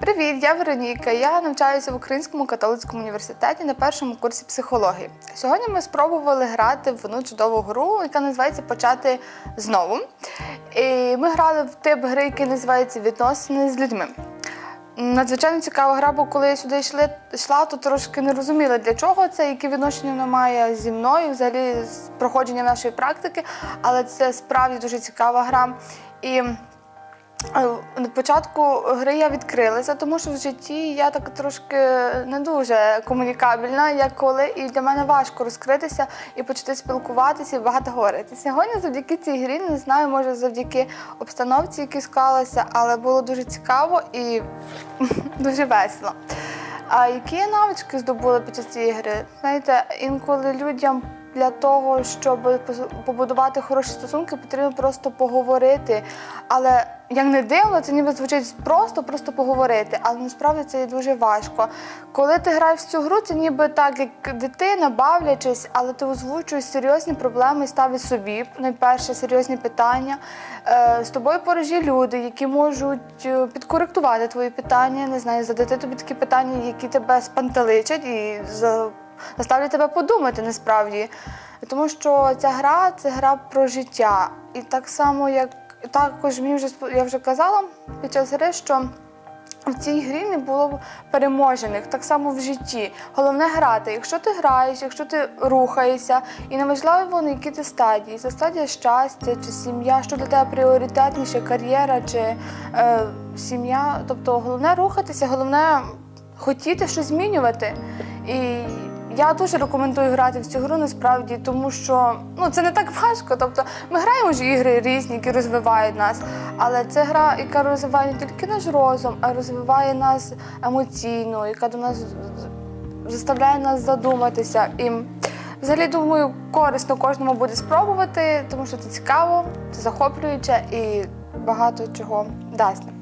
Привіт, я Вероніка. Я навчаюся в Українському католицькому університеті на першому курсі психології. Сьогодні ми спробували грати в одну чудову гру, яка називається Почати знову. І ми грали в тип гри, який називається Відносини з людьми. Надзвичайно цікава гра, бо коли я сюди йшли, йшла, то трошки не розуміла, для чого це, які відношення вона має зі мною, взагалі з проходження нашої практики. Але це справді дуже цікава гра. І На початку гри я відкрилася, тому що в житті я так трошки не дуже комунікабельна, як коли, і для мене важко розкритися і почати спілкуватися і багато говорити. Сьогодні завдяки цій грі не знаю, може завдяки обстановці, які склалися, але було дуже цікаво і дуже весело. А які навички здобула під час цієї гри? Знаєте, інколи людям для того, щоб побудувати хороші стосунки, потрібно просто поговорити. Але як не дивно, це ніби звучить просто, просто поговорити. Але насправді це є дуже важко. Коли ти граєш в цю гру, це ніби так, як дитина, бавлячись, але ти озвучуєш серйозні проблеми і ставиш собі найперше серйозні питання. Е, З тобою поруч є люди, які можуть е, підкоректувати твої питання, не знаю, задати тобі такі питання, які тебе спантеличать і за- заставлять тебе подумати насправді. Тому що ця гра це гра про життя. І так само, як також мені вже я вже казала під час гри, що в цій грі не було переможених, так само в житті. Головне грати. Якщо ти граєш, якщо ти рухаєшся, і неважливо на які ти стадії, це стадія щастя чи сім'я, що для тебе пріоритетніше, кар'єра чи е, сім'я. Тобто головне рухатися, головне хотіти щось змінювати. І я дуже рекомендую грати в цю гру насправді, тому що ну це не так важко. Тобто ми граємо ж ігри різні, які розвивають нас. Але це гра, яка розвиває не тільки наш розум, а розвиває нас емоційно, яка до нас заставляє нас задуматися. І взагалі думаю, корисно кожному буде спробувати, тому що це цікаво, це захоплююче і багато чого дасть.